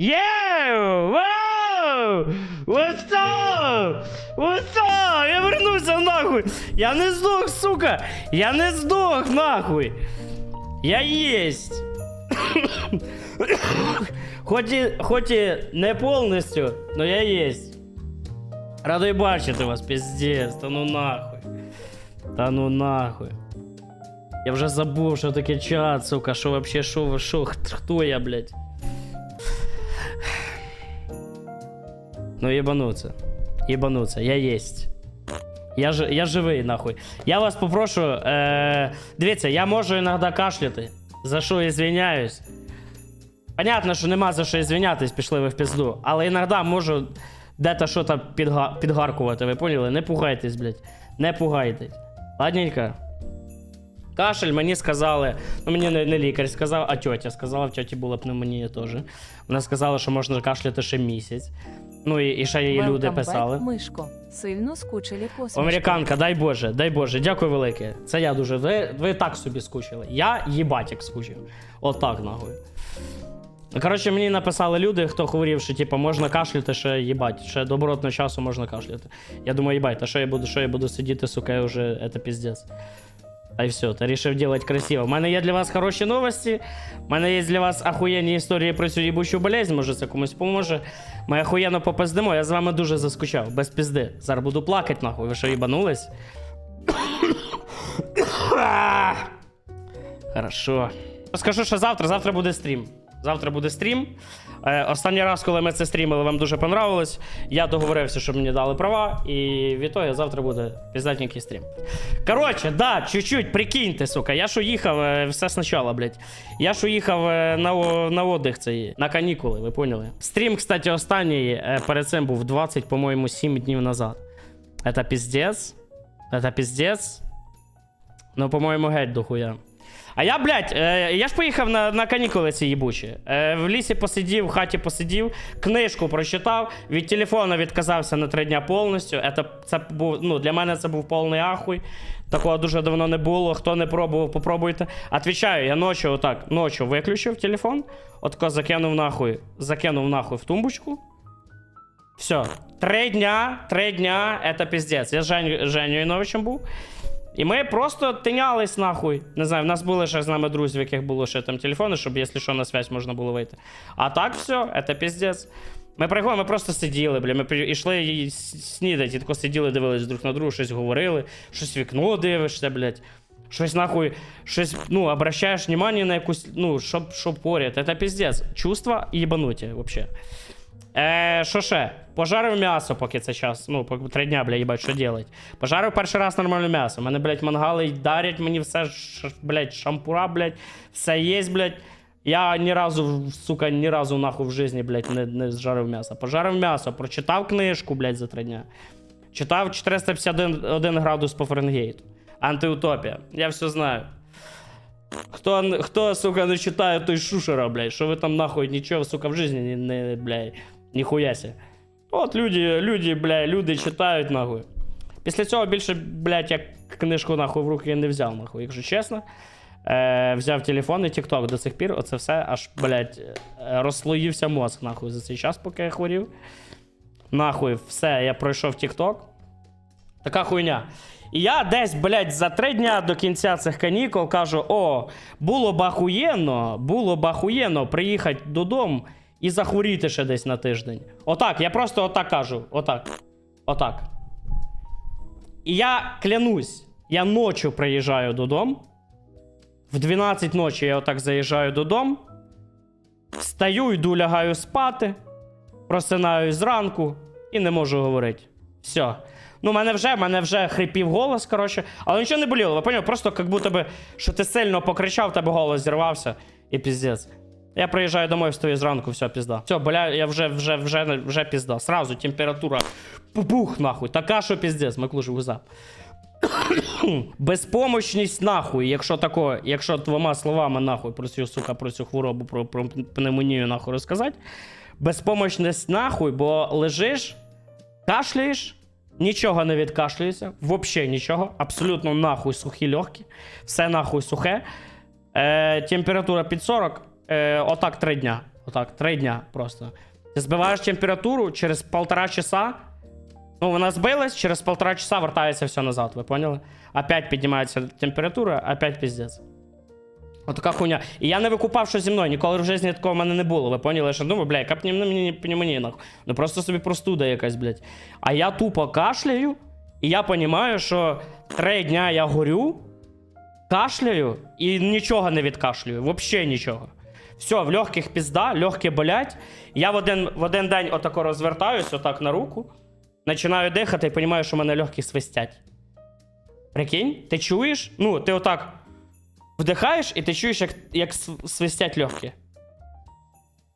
Йоу! Вау! What's up? What's up? Я вернувся нахуй! Я не здох, сука! Я не здох, нахуй! Я єсть! Хоч і, хоч і не повністю, но я єсть. Радий бачити вас, піздець, та ну нахуй. Та ну нахуй. Я вже забув, що таке чат, сука, що вообще, що, що, хто я, блядь. Ну єбануться. Єбануться, я єсть. Я, ж, я живий, нахуй. Я вас попрошу. Е, дивіться, я можу іноді кашляти. За що я звиняюсь. Понятно, що нема за що звинятись, пішли ви в пізду. Але іноді можу де-то що підга... підгаркувати, ви поняли? Не пугайтесь, блядь. Не пугайтесь. Ладненько. Кашель мені сказали, ну мені не, не лікар сказав, а тьотя сказала, в тьоті була пневмонія теж. Вона сказала, що можна кашляти ще місяць. Ну і, і ще її люди Welcome back, писали. Мишко, сильно скучили посмішки. Американка, дай Боже, дай Боже, дякую велике. Це я дуже. Ви, ви так собі скучили. Я їбать як скучив. Отак нахуй. Коротше, мені написали люди, хто хворів, що типу, можна кашляти, ще їбать, ще добротного часу можна кашляти. Я думаю, їбать, та що я буду, що я буду сидіти, сука, я вже це піздець. Та й все, та рішив делать красиво. У мене є для вас хороші новості. У мене є для вас ахуєнні історії про цю їбучу болезнь, може це комусь поможе. Ми охуєнно попиздимо, я з вами дуже заскучав, без пізди. Зараз буду плакати, нахуй. Ви що їбанулись? Хорошо. Скажу, що завтра, завтра буде стрім. Завтра буде стрім. Е, останній раз, коли ми це стрімили, вам дуже понравилось. Я договорився, щоб мені дали права, і відтоді завтра буде піздатненький стрім. Коротше, да, чуть-чуть, прикиньте, сука. Я ж уїхав е, все спочатку, блядь. Я ж уїхав е, на, на отдих цей, на канікули, ви поняли? Стрім, кстати, останній е, перед цим був 20, по-моєму, 7 днів назад. Это пиздец. Это пиздец. Ну, по-моєму, геть дохуя. А я, блядь, е, я ж поїхав на, на канікули ці їбучі. Е, в лісі посидів, в хаті посидів, книжку прочитав, від телефона відказався на три дня повністю. Це, це був, ну, для мене це був повний ахуй. Такого дуже давно не було. Хто не пробував, попробуйте. Отвічаю, я ночі отак, ночі виключив телефон, отако закинув нахуй, закинув нахуй в тумбочку. Все. Три дня, три дня, это пиздец. Я з Жень, Женю Іновичем був. І ми просто тинялись нахуй. Не знаю, в нас були ще з нами друзі, в яких було ще там телефони, щоб, якщо що, на связь можна було вийти. А так все, це піздець. Ми приходимо, ми просто сиділи, бля. Ми йшли і снідати, і сиділи, дивились друг на друга, щось говорили, щось вікно дивишся, блядь. Щось нахуй, щось, ну, обращаєш внимание на якусь, ну, щоб, щоб поряд. Це піздець. Чувства їбануті, вообще. Е, що ще? Пожарив м'ясо, поки це час. Ну, три дня, бля, їбать, що делать. Пожарив перший раз нормальне м'ясо. Мене, блядь, мангали дарять мені все, блядь, шампура, блядь, все є, блядь. Я ні разу, сука, ні разу нахуй в житті, блядь, не, не зжарив м'ясо. Пожарив м'ясо, прочитав книжку, блядь, за три дня. Читав 451 градус по Фаренгейту. Антиутопія. Я все знаю. Хто, хто, сука, не читає, той шушера, блядь. Що ви там нахуй нічого, сука, в житті не, не блядь, ніхуя ся. От люди, люди, блядь, люди читають, нахуй. Після цього більше, блядь, я книжку нахуй в руки не взяв, нахуй, якщо чесно. Е, взяв телефон і TikTok до сих пір, оце все аж, блядь, е, розслоївся мозк, нахуй, за цей час, поки я хворів. Нахуй, все, я пройшов TikTok. Така хуйня. І я десь, блядь, за три дня до кінця цих канікул кажу: о, було б ахуєнно, було б ахуєнно приїхати додому і захворіти ще десь на тиждень. Отак, я просто отак кажу. Отак. Отак. І я клянусь, я ночі приїжджаю додому. В 12 ночі я отак заїжджаю додому. Встаю, йду, лягаю спати, просинаюсь зранку і не можу говорити. Все. Ну, мене вже, мене вже хрипів голос, коротше, але нічого не боліло, ви поняв? Просто як будто би, що ти сильно покричав, тебе голос зірвався, і піздець. Я приїжджаю домой, встаю зранку, все, пізда. Все, бля, я вже, вже, вже, вже пізда. Сразу температура пупух, нахуй. Така, що піздець, Маклуш вуза. Безпомощність нахуй, якщо тако, якщо двома словами нахуй про цю сука, про цю хворобу, про, про пневмонію нахуй розказати. Безпомощність нахуй, бо лежиш, кашляєш, нічого не відкашлюєшся, взагалі нічого, абсолютно нахуй сухі легкі, все нахуй сухе. Е, температура під 40, е, отак три дня. Отак, три дня просто. Ти збиваєш температуру через полтора часа. Ну, вона збилась, через полтора часа вертається все назад, ви поняли? Опять піднімається температура, опять піздець. Отака хуйня. І я не викупав, що зі мною. Ніколи в житті такого в мене не було. Ви поняли? Я ще думаю, бля, яка мені пневмонія, нахуй. Ну просто собі простуда якась, блядь. А я тупо кашляю, і я розумію, що три дня я горю, кашляю і нічого не відкашлюю. Взагалі нічого. Все, в легких пізда, легкі болять. Я в один, в один день отако розвертаюсь, отак на руку, починаю дихати і розумію, що в мене легкі свистять. Прикинь, ти чуєш? Ну, ти отак вдихаєш, і ти чуєш, як, як свистять легкі.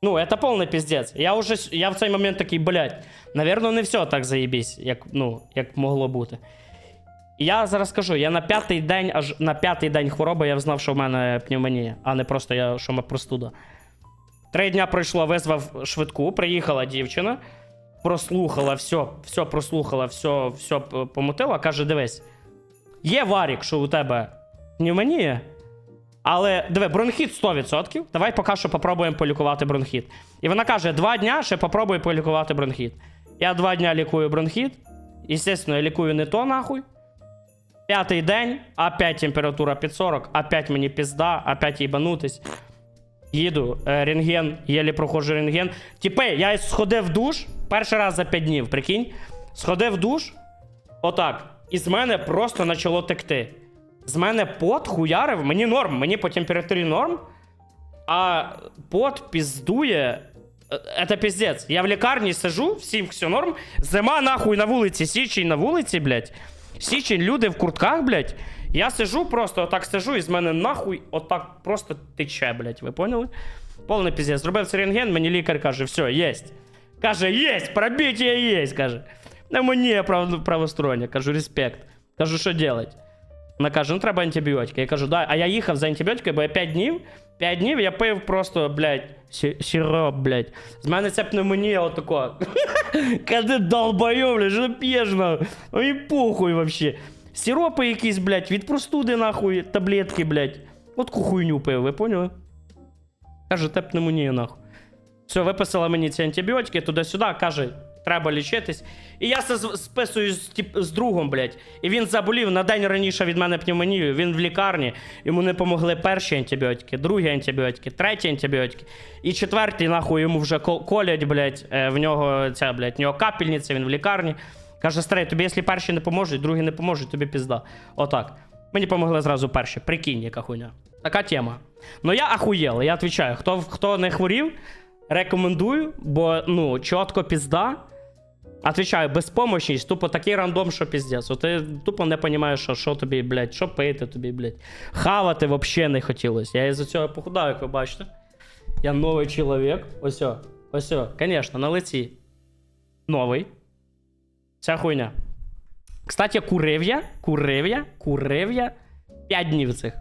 Ну, это повний піздець. Я уже я в цей момент такий, блядь, наверно, не все так заєбісь, як, ну, як могло бути. Я зараз скажу, я на п'ятий день, аж на п'ятий день хвороби я взнав, що в мене пневмонія, а не просто я, що мене простуда. Три дня пройшло, визвав швидку, приїхала дівчина, прослухала все, все прослухала, все, все п- помутила, каже: дивись, є варік, що у тебе пневмонія, але диви, бронхіт 100%. Давай поки що попробуємо полікувати бронхіт. І вона каже: два дня ще попробуй полікувати бронхіт. Я два дня лікую бронхіт. Естественно, я лікую не то нахуй. П'ятий день, опять температура під 40, опять мені пізда, опять їбанутись. Їду, е, рентген, єлі проходжу рентген. Типи, я сходив в душ перший раз за 5 днів, прикинь. Сходив в душ, отак. І з мене просто почало текти. З мене пот хуярив, мені норм, мені по температурі норм, а пот піздує. Е, Это піздець. Я в лікарні сижу, всім все норм. Зима нахуй на вулиці, січень на вулиці, блядь. Січень, люди в куртках, блядь. Я сижу просто, отак сижу, і з мене нахуй отак просто тече, блядь. Ви поняли? Повний піздець. Зробив цей рентген, мені лікар каже, все, єсть. Каже, єсть, пробиття єсть, каже. Пневмонія прав... правостороння. Кажу, респект. Кажу, що делать? Вона каже, ну треба антибіотики. Я кажу, да. А я їхав за антибіотиками, бо я 5 днів. 5 днів я пив просто, блядь, сироп, блядь. З мене ця пневмонія отако. Кади долбойов, блядь, що п'єш, нахуй? Ой, похуй вообще. Сиропи якісь, блядь, від простуди, нахуй, таблетки, блядь. От хуйню пив, ви поняли? Каже, те пневмонія, нахуй. Все, виписала мені ці антибіотики туди-сюди, каже, треба лічитись. І я з- списуюсь з, тип- з другом, блядь. І він заболів на день раніше від мене пневмонію. Він в лікарні. Йому не помогли перші антибіотики, другі антибіотики, треті антибіотики. І четвертий, нахуй, йому вже колять, блядь. е, В нього ця, блядь, в нього капельниця, він в лікарні. Каже, старий, тобі, якщо перші не поможуть, другі не поможуть, тобі пізда. Отак. Мені помогли зразу перші. Прикинь, яка хуйня. Така тема. Ну я ахуєл, я відповідаю. Хто, хто не хворів, рекомендую, бо ну, чітко пізда. Отвічаю, безпомощність, тупо такий рандом, що піздець. Ти тупо не розумієш, що, що тобі, блядь, що пити тобі, блядь. Хавати взагалі не хотілося. Я із-за цього похудав, як ви бачите. Я новий чоловік. Ось, ось, звісно, на лиці. Новий. Ця хуйня. Кстати, курив я, курив 5 днів цих.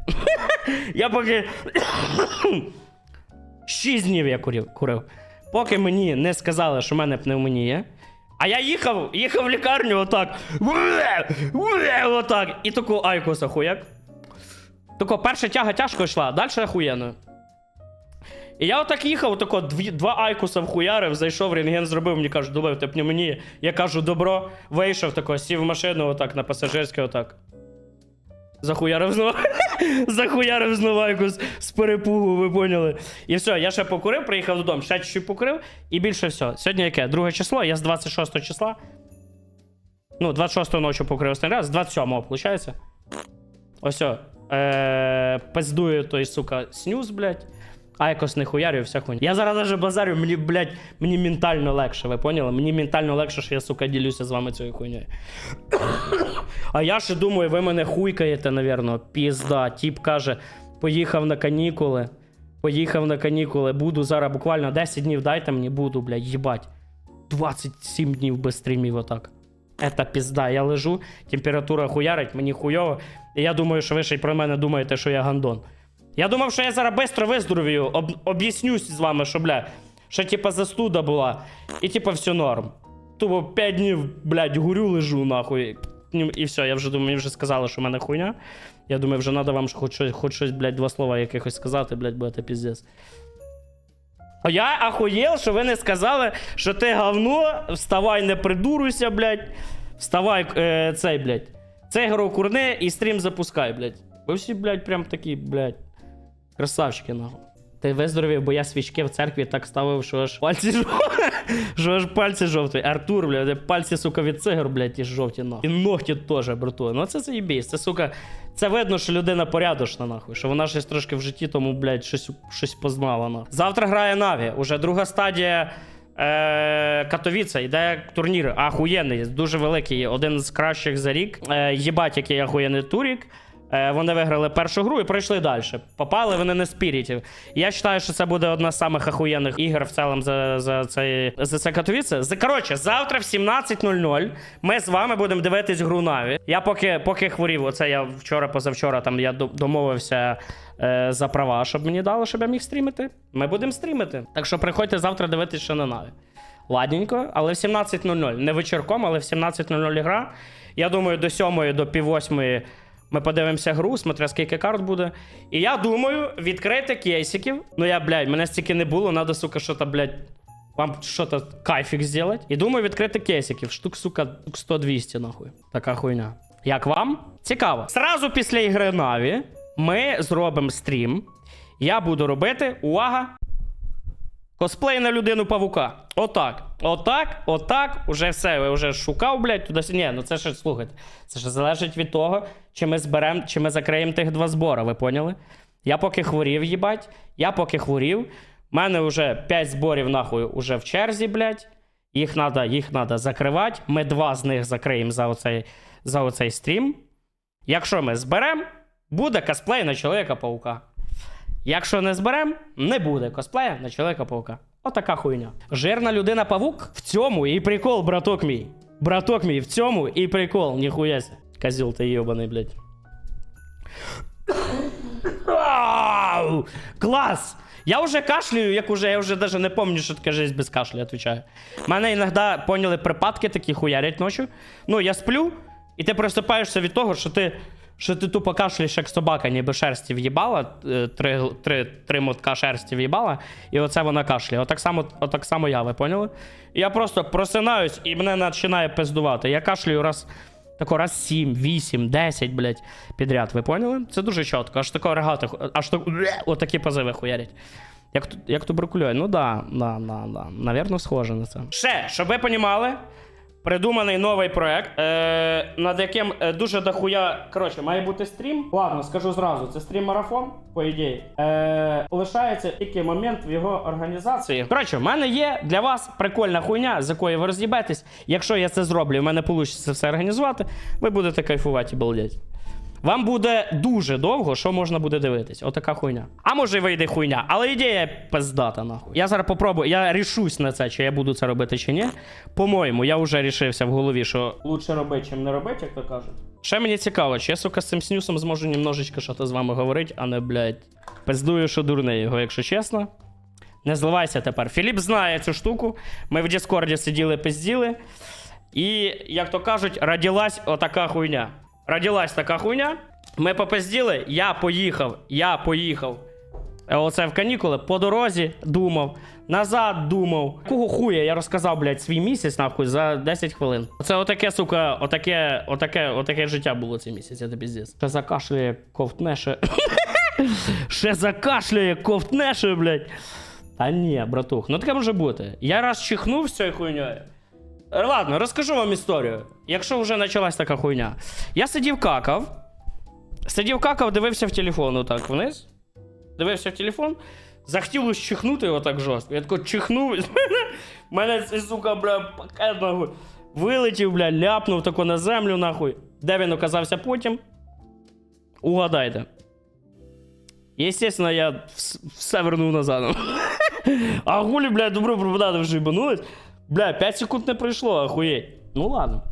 я поки. 6 днів я курив. Поки мені не сказали, що в мене пневмонія. А я їхав, їхав в лікарню отак. Отак. І таку айкоса хуяк. Тако перша тяга тяжко йшла, далі охуєнно. І я отак їхав, тако дві, два айкуса вхуярив, зайшов, рентген зробив, мені кажуть, добив ти пневмонія. Я кажу, добро, вийшов тако, сів в машину отак на пасажирське отак. Захуярив знову. Захуярив знову айкус з перепугу, ви поняли. І все, я ще покурив, приїхав додому, ще чуть-чуть покурив, і більше все. Сьогодні яке? Друге число, я з 26 числа. Ну, 26 ночі покурив останній раз, з 27-го, виходить. Ось все. Е, пиздує той, сука, снюз, блядь. Айкос не хуярю, вся хуйня. Я зараз даже базарю, мені, блядь, мені ментально легше, ви поняли? Мені ментально легше, що я, сука, ділюся з вами цією хуйнею. А я ще думаю, ви мене хуйкаєте, навірно. Пізда. Тіп каже, поїхав на канікули. Поїхав на канікули. Буду зараз буквально 10 днів дайте мені, буду, блядь, їбать. 27 днів без стрімів отак. Это пізда. Я лежу, температура хуярить, мені хуйово. І я думаю, що ви ще й про мене думаєте, що я гандон. Я думав, що я зараз швидко виздоровію, об, об'яснюсь з вами, що, бля, що типа застуда була, і типа все норм. Тупо 5 днів, блядь, гурю лежу, нахуй. Ну, І все, я вже думаю, мені вже сказали, що в мене хуйня. Я думаю, вже треба вам хоч щось, хоч щось, блядь, два слова якихось сказати, блядь, бо це. А я ахуєл, що ви не сказали, що ти говно, вставай, не придуруйся, блядь. Вставай, е, цей, блядь. Цей гру курни і стрім запускай, блядь. Ви всі, блядь, прям такі, блядь. Красавчики, нахуй. Ти виздоровів, бо я свічки в церкві так ставив, що аж пальці. Що аж пальці жовті. Артур, блядь, пальці, сука, від цигар, блядь, і жовті, нахуй. І ногті теж, брату. Ну це заєбісь. Це, сука, це видно, що людина порядочна, нахуй. Що вона щось трошки в житті, тому, блядь, щось, щось познала, нахуй. Завтра грає Наві. Уже друга стадія. Е, Катовіца, йде турнір ахуєнний, дуже великий, один з кращих за рік. Е, єбать, який ахуєнний турік. Е, вони виграли першу гру і пройшли далі. Попали вони на спірітів. Я вважаю, що це буде одна з самих ахуєнних ігор в цілому за, за, цей, за це Катовіце. З- Коротше, завтра в 17.00 ми з вами будемо дивитись гру Наві. Я поки, поки хворів, оце я вчора, позавчора там я домовився е, за права, щоб мені дали, щоб я міг стрімити. Ми будемо стрімити. Так що приходьте завтра дивитись ще на Наві. Ладненько, але в 17.00. Не вечірком, але в 17.00 гра. Я думаю, до 7 до пів 8 ми подивимося гру, смотря скільки карт буде. І я думаю, відкрити кейсиків. Ну я, блядь, мене стільки не було, надо, сука, що-то, блядь, вам що-то кайфік зробити. І думаю, відкрити кейсиків. Штук, сука, штук 100-200, нахуй. Така хуйня. Як вам? Цікаво. Сразу після ігри Наві ми зробимо стрім. Я буду робити, увага, Косплей на людину павука. Отак. Отак, отак. Уже все. Ви вже шукав, блядь, туди. Ні, ну це ще слухайте. Це ж залежить від того, чи ми зберемо, чи ми закриємо тих два збори, ви поняли? Я поки хворів, їбать. Я поки хворів. У мене вже 5 зборів, нахуй, уже в черзі, блядь. Їх треба їх закривати. Ми два з них закриємо за оцей, за оцей стрім. Якщо ми зберемо, буде косплей на Чоловіка-паука. Якщо не зберем, не буде косплея на чоловіка паука. Отака хуйня. Жирна людина павук в цьому і прикол, браток мій. Браток мій, в цьому і прикол, ніхуяся. Козел ти йобаний, блядь. Клас! Я вже кашлюю, як уже, я вже даже не пам'ятаю, що таке жесть без кашлю, отвечаю. Мене іноді, поняли, припадки такі хуярять ночі. Ну, я сплю, і ти просипаєшся від того, що ти, що ти тупо кашляєш, як собака, ніби шерсті в'їбала, е, три, три, три мотка шерсті в'їбала, і оце вона кашляє. Отак само, отак само я, ви поняли? Я просто просинаюсь, і мене починає пиздувати. Я кашлюю раз. Тако раз 7, 8, 10, блядь, підряд. Ви поняли? Це дуже чітко. Аж тако регати, аж так, отакі позиви хуярять. Як, як туберкульоз. Ну да, да, да, да. Навірно, схоже на це. Ще, щоб ви понімали, придуманий новий проект, е, над яким е, дуже дохуя. Коротше, має бути стрім. Ладно, скажу зразу, це стрім-марафон, по ідеї. Е, лишається тільки момент в його організації. Коротше, в мене є для вас прикольна хуйня, з якої ви роз'їбетесь. Якщо я це зроблю, в мене вийде все організувати, ви будете кайфувати, балдеть. Вам буде дуже довго, що можна буде дивитись. Отака хуйня. А може вийде хуйня, але ідея пиздата, нахуй. Я зараз попробую, я рішусь на це, чи я буду це робити, чи ні. По-моєму, я вже рішився в голові, що лучше робити, чим не робити, як то кажуть. Ще мені цікаво, чи я, сука, з цим снюсом зможу немножечко що-то з вами говорити, а не, блядь, пиздую, що дурне його, якщо чесно. Не зливайся тепер. Філіп знає цю штуку. Ми в Діскорді сиділи, пизділи. І, як то кажуть, родилась отака хуйня. Родилась така хуйня. Ми попизділи, я поїхав, я поїхав. Е, Оце в канікули по дорозі думав, назад думав. Кого хуя я розказав, блядь, свій місяць нахуй за 10 хвилин. Оце отаке, сука, отаке, отаке, отаке життя було цей місяць, це піздець. Ще закашляє, ковтне, ще. Ще закашляє, ковтне, ще, блядь. Та ні, братух, ну таке може бути. Я раз чихнув з цією хуйньою. Е, Ладно, розкажу вам історію. Якщо вже почалась така хуйня. Я сидів какав. Сидів какав, дивився в телефон отак вниз. Дивився в телефон. Захотілося чихнути отак жорстко. Я тако чихнув. Мене цей, сука, бля, пакет нахуй. Вилетів, бля, ляпнув тако на землю, нахуй. Де він оказався потім? Угадайте. Естественно, я все вернув назад. А гулі, блядь, добро пропадати вже їбанулись. Бля, 5 секунд не пройшло, охуєть. Ну ладно.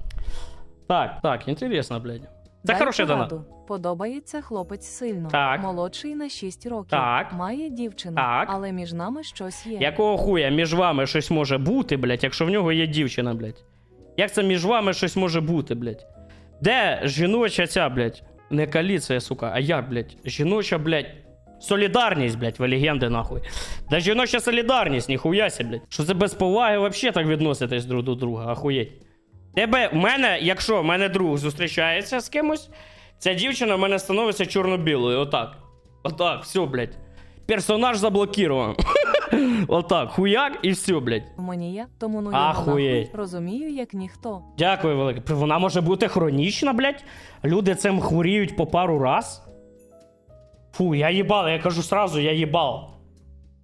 Так, так, інтересно, блядь. Це Дай хороший донат. пораду. Подобається хлопець сильно. Так. Молодший на 6 років. Так. Має дівчину, Так. але між нами щось є. Якого хуя між вами щось може бути, блядь, якщо в нього є дівчина, блядь? Як це між вами щось може бути, блядь? Де жіноча ця, блядь? Не коаліція, сука, а як, блядь? Жіноча, блядь. Солідарність, блядь, ви легенди, нахуй. Да жіноча солідарність, ніхуя ся, блядь. Що це без поваги вообще так відноситесь друг до друга, ахуєть. Тебе, в мене, якщо в мене друг зустрічається з кимось, ця дівчина в мене становиться чорно-білою, отак. Отак, все, блядь. Персонаж заблокирован. Отак, хуяк і все, блядь. Мені є, тому ну його Ахуєть. нахуй розумію, як ніхто. Дякую, велике. Вона може бути хронічна, блядь. Люди цим хворіють по пару раз. Фу, я їбал, я кажу сразу, я їбал.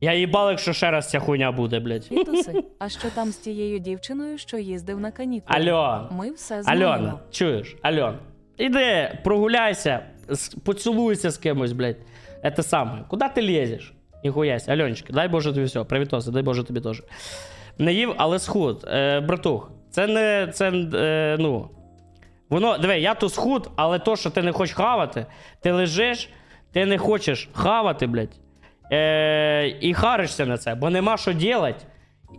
Я їбал, якщо ще раз ця хуйня буде, блядь. Вітуси, а що там з тією дівчиною, що їздив на канікули? Альон. Ми все знаємо. Альона, чуєш? Альон. Іди, прогуляйся, с- поцілуйся з кимось, блядь. Это саме. Куда ти лезеш? Ніхуясь. Альончик, дай Боже тобі все. Привітоси, дай Боже тобі теж. Не їв, але схуд. Е, братух, це не. Це, е, ну. Воно, диви, я то схуд, але то, що ти не хочеш хавати, ти лежиш, ти не хочеш хавати, блядь. Е, і харишся на це, бо нема що делать.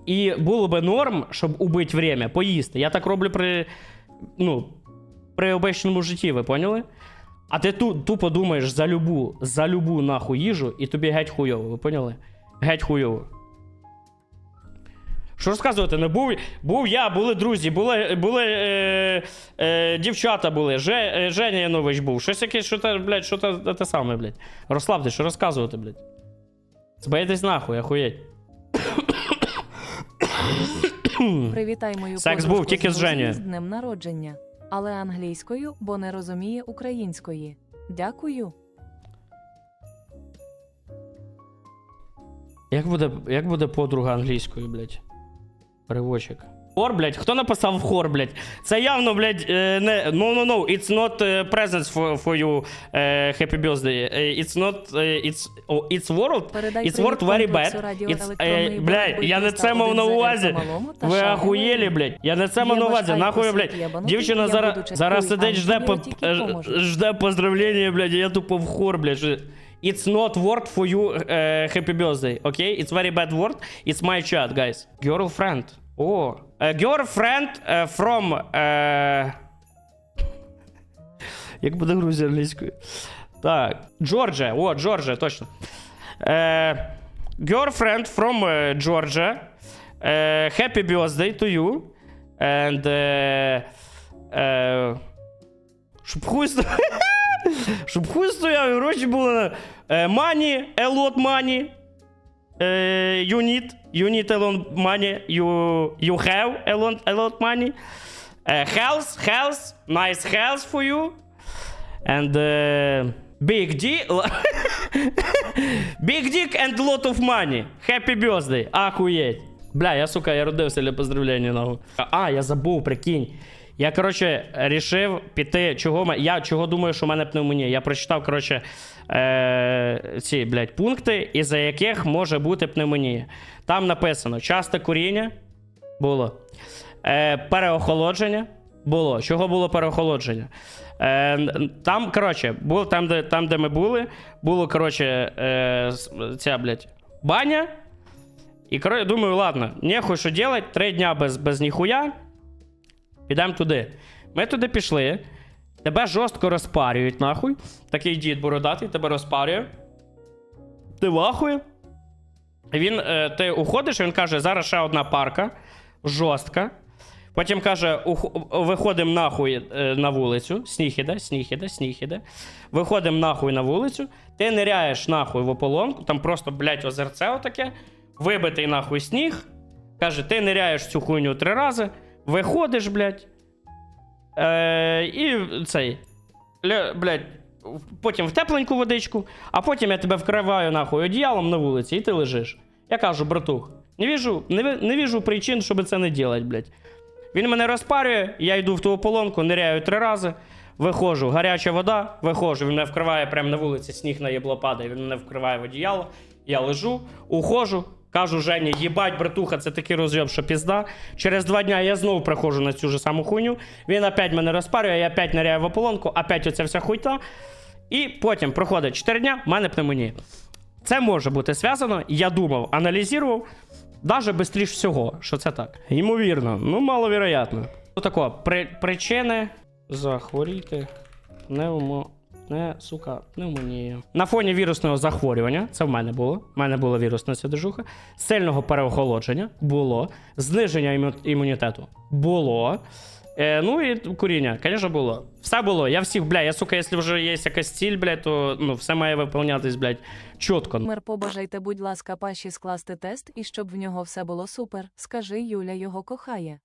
І було би норм, щоб убити время, поїсти. Я так роблю при. Ну, при обичному житті, ви поняли? А ти ту, тупо думаєш за любу, за любу нахуй їжу, і тобі геть хуйово, ви поняли? Геть хуйово. Що розказувати? Не був, був я, були друзі, були, були е, е, дівчата були, Же, е, Женя Янович був. Щось якесь, що те, блядь, що те, те саме, блядь. Розслабте, що розказувати, блядь. Збийтесь нахуй, охуєть. Привітай мою Секс був тільки з Женєю. з днем народження, але англійською, бо не розуміє української. Дякую. Як буде, як буде подруга англійською, блядь? Переводчик. Хор, блядь, хто написав хор, блядь? Це явно, блядь, е, не. No, no, no, it's not е, presents for, for you е, happy birthday. It's not. It's, oh, it's world. Передай It's word very bad. It's, блядь, я не «Кристал це мав на 1 увазі. Ви ахуєлі, блядь. Я не це мав на увазі. Нахуй, блядь. єбанутий, Дівчина зараз, зараз сидить, жде, жде поздравлення, блядь, я тупо в хор, блядь. що- It's not word for you е, happy birthday, okay? It's very bad word. It's my chat, guys. Girlfriend. О. Е, girlfriend е, from... е, Як буде Грузія англійською? Так. Джорджія. О, Джорджія, точно. Е, girlfriend from е, Georgia. Е, happy birthday to you. And... Е, е, щоб хуй стояв. Щоб хуй стояв, і гроші були. Е, money, a lot money. Е, you need, you need a lot money. You, you have a lot, a lot money. Е, health, health, nice health for you. And uh, big dick. big dick and lot of money. Happy birthday. Ахуєть. Бля, я, сука, я родився для поздравлення нахуй. А, я забув, прикинь. Я, коротше, рішив піти. Чого я чого думаю, що в мене пневмонія? Я прочитав, коротше, е, ці, блядь, пункти, із-за яких може бути пневмонія. Там написано: часте куріння було. Е, переохолодження було. Чого було переохолодження? Е, там, коротше, було там, де, там, де ми були, було, коротше, е, ця, блядь, баня. І коротше, думаю, ладно, нехуй що делать, три дня без, без ніхуя. Підемо туди. Ми туди пішли. Тебе жорстко розпарюють, нахуй. Такий дід бородатий, тебе розпарює. Ти вахує. Він, е, ти уходиш, він каже, зараз ще одна парка, жорстка. Потім каже, «Ух- виходимо нахуй е, на вулицю. Сніг іде, сніг іде, сніг іде. Виходимо нахуй на вулицю. Ти ниряєш нахуй в ополонку, там просто, блядь, озерце отаке, вибитий нахуй сніг. Каже, ти ниряєш цю хуйню три рази, виходиш, блядь. Е, і цей. Блядь, потім в тепленьку водичку, а потім я тебе вкриваю нахуй одіялом на вулиці, і ти лежиш. Я кажу, братух, не віжу, не, не віжу причин, щоб це не делать, блядь. Він мене розпарює, я йду в ту ополонку, ниряю три рази, виходжу, гаряча вода, виходжу, він мене вкриває прямо на вулиці, сніг на єбло падає, він мене вкриває в одіяло, я лежу, ухожу, кажу Жені, їбать, братуха, це такий розйоб, що пізда. Через два дня я знову приходжу на цю ж саму хуйню, він опять мене розпарює, я опять ниряю в ополонку, опять оця вся хуйта. І потім проходить 4 дня, в мене пневмонія. Це може бути зв'язано, я думав, аналізував, навіть швидше всього, що це так. Ймовірно, ну маловероятно. Ну тако, при, причини захворіти пневмо. Не, сука, пневмонія. На фоні вірусного захворювання, це в мене було. В мене була вірусна сидежуха, сильного переохолодження було, зниження імунітету було. Е, ну і куріння, звісно, було. Все було. Я всіх, бля, я, сука, якщо вже є якась ціль, блядь, то ну, все має виповнятись, блядь, чітко. Мер, побажайте, будь ласка, Паші скласти тест і щоб в нього все було супер. Скажи, Юля його кохає.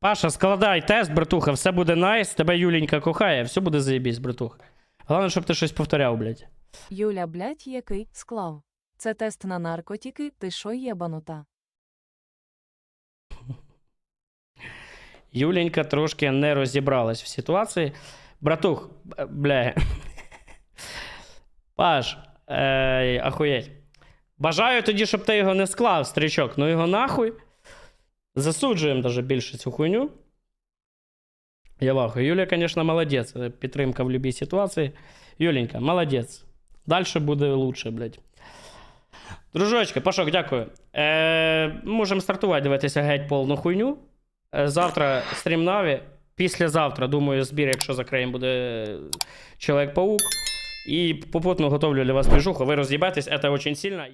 Паша, складай тест, братуха, все буде найс, тебе Юленька кохає, все буде заєбісь, братух. Головне, щоб ти щось повторяв, блядь. Юля, блять, який склав. Це тест на наркотики, ти що єбанута? Юленька трошки не розібралась в ситуації. Братух, бля. Паш, е, ахуєть. Бажаю тоді, щоб ти його не склав, стрічок. Ну його нахуй. Засуджуємо даже більше цю хуйню. Я вахую. Юля, звісно, молодець. Е, Підтримка в будь-якій ситуації. Юленька, молодець. Далі буде лучше, блядь. Дружочки, Пашок, дякую. Е, можемо стартувати, дивитися геть повну хуйню. Е, Завтра стрім Наві. Післязавтра, думаю, збір, якщо закриємо, буде Чоловік-паук. І попутно готовлю для вас движуху. Ви роз'їбетесь, це дуже сильно.